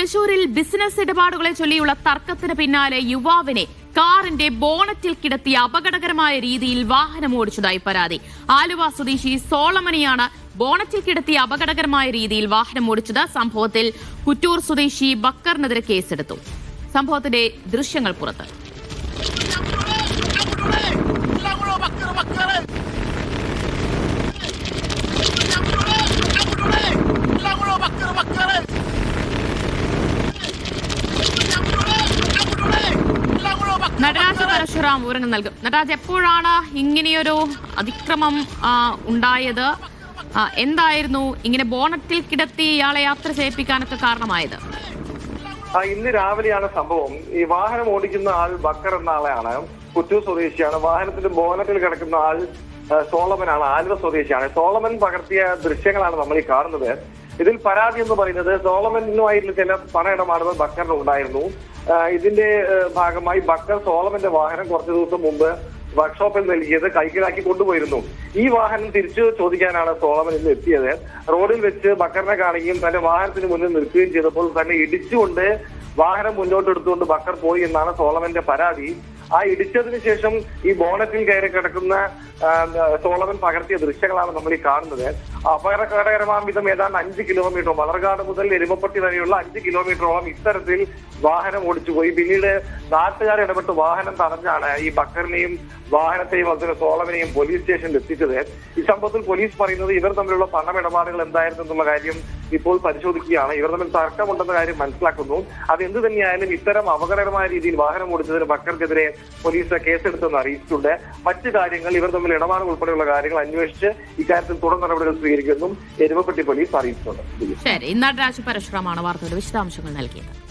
തൃശൂരിൽ ബിസിനസ് ഇടപാടുകളെ ചൊല്ലിയുള്ള തർക്കത്തിന് പിന്നാലെ യുവാവിനെ കാറിന്റെ ബോണറ്റിൽ കിടത്തി അപകടകരമായ രീതിയിൽ വാഹനം ഓടിച്ചതായി പരാതി. ആലുവ സ്വദേശി സോളമണിയാണ് ബോണറ്റിൽ കിടത്തി അപകടകരമായ രീതിയിൽ വാഹനം ഓടിച്ചത്. സംഭവത്തിൽ കുറ്റൂർ സ്വദേശി ബക്കറിനെതിരെ കേസെടുത്തു. സംഭവത്തിന്റെ ദൃശ്യങ്ങൾ പുറത്ത്. നടരാജ പരശുറാം വിവരങ്ങൾ നൽകും. നടരാജ് എപ്പോഴാണ് ഇങ്ങനെയൊരു അതിക്രമം ഉണ്ടായത്? എന്തായിരുന്നു? ഇങ്ങനെ ബോണറ്റിൽ കിടത്തി ഇയാളെ യാത്ര ചെയ്യിപ്പിക്കാനൊക്കെ കാരണമായത്? ഇന്ന് രാവിലെയാണ് സംഭവം. ഈ വാഹനം ഓടിക്കുന്ന ആൾ ബക്കർ എന്ന ആളെയാണ്. പുറ്റൂർ സ്വദേശിയാണ്. വാഹനത്തിന്റെ ബോനറ്റിൽ കിടക്കുന്ന ആൾ സോളമനാണ്. ആലുവ സ്വദേശിയാണ്. സോളമൻ പകർത്തിയ ദൃശ്യങ്ങളാണ് നമ്മൾ ഈ കാണുന്നത്. ഇതിൽ പരാതി എന്ന് പറയുന്നത് സോളമനുമായിട്ടുള്ള ചില പണയിടപാടുകൾ ബക്കറിന് ഉണ്ടായിരുന്നു. ആ, ഇതിന്റെ ഭാഗമായി ബക്കർ സോളമന്റെ വാഹനം കുറച്ചു ദിവസം മുമ്പ് വർക്ക്ഷോപ്പിൽ നൽകിയത് കൈക്കലാക്കി കൊണ്ടുപോയിരുന്നു. ഈ വാഹനം തിരിച്ചു ചോദിക്കാനാണ് സോളമൻ ഇന്ന് എത്തിയത്. റോഡിൽ വെച്ച് ബക്കറിനെ കാണുകയും തന്റെ വാഹനത്തിന് മുന്നിൽ നിൽക്കുകയും ചെയ്തപ്പോൾ തന്നെ ഇടിച്ചുകൊണ്ട് വാഹനം മുന്നോട്ടെടുത്തുകൊണ്ട് ബക്കർ പോയി എന്നാണ് സോളമന്റെ പരാതി. ആ ഇടിച്ചതിന് ശേഷം ഈ ബോണറ്റിൽ കയറി കിടക്കുന്ന സോളവൻ പകർത്തിയ ദൃശ്യങ്ങളാണ് നമ്മൾ ഈ കാണുന്നത്. അപകടകരമാം വിധം ഏതാണ്ട് അഞ്ച് കിലോമീറ്റർ വളർകാട് മുതൽ എരുമപ്പട്ടി വരെയുള്ള അഞ്ച് കിലോമീറ്ററോളം ഇത്തരത്തിൽ വാഹനം ഓടിച്ചു പോയി. പിന്നീട് നാട്ടുകാർ ഇടപെട്ട് വാഹനം തടഞ്ഞാണ് ഈ ബക്കറിനെയും വാഹനത്തെയും അതുപോലെ സോളമനെയും പോലീസ് സ്റ്റേഷനിൽ എത്തിച്ചത്. ഈ സംഭവത്തിൽ പോലീസ് പറയുന്നത് ഇവർ തമ്മിലുള്ള പണമിടപാടുകൾ എന്തായിരുന്നു എന്നുള്ള കാര്യം ഇപ്പോൾ പരിശോധിക്കുകയാണ്. ഇവർ തമ്മിൽ തർക്കമുണ്ടെന്ന കാര്യം മനസ്സിലാക്കുന്നു. അത് എന്ത് തന്നെയായാലും ഇത്തരം അപകടകരമായ രീതിയിൽ വാഹനം ഓടിച്ചതിന് ബക്കർക്കെതിരെ പോലീസ് കേസെടുത്തെന്ന് അറിയിച്ചിട്ടുണ്ട്. മറ്റ് കാര്യങ്ങൾ ഇവർ തമ്മിൽ ഇടപാടുകൾ ഉൾപ്പെടെയുള്ള കാര്യങ്ങൾ അന്വേഷിച്ച് ഇക്കാര്യത്തിൽ തുടർ നടപടികൾ സ്വീകരിക്കുമെന്നും എരുമപ്പെട്ടി പോലീസ് അറിയിച്ചിട്ടുണ്ട്. ശരി നടരാജ് പരശുറാമാണ് വാർത്തയുടെ വിശദാംശങ്ങൾ നൽകിയത്.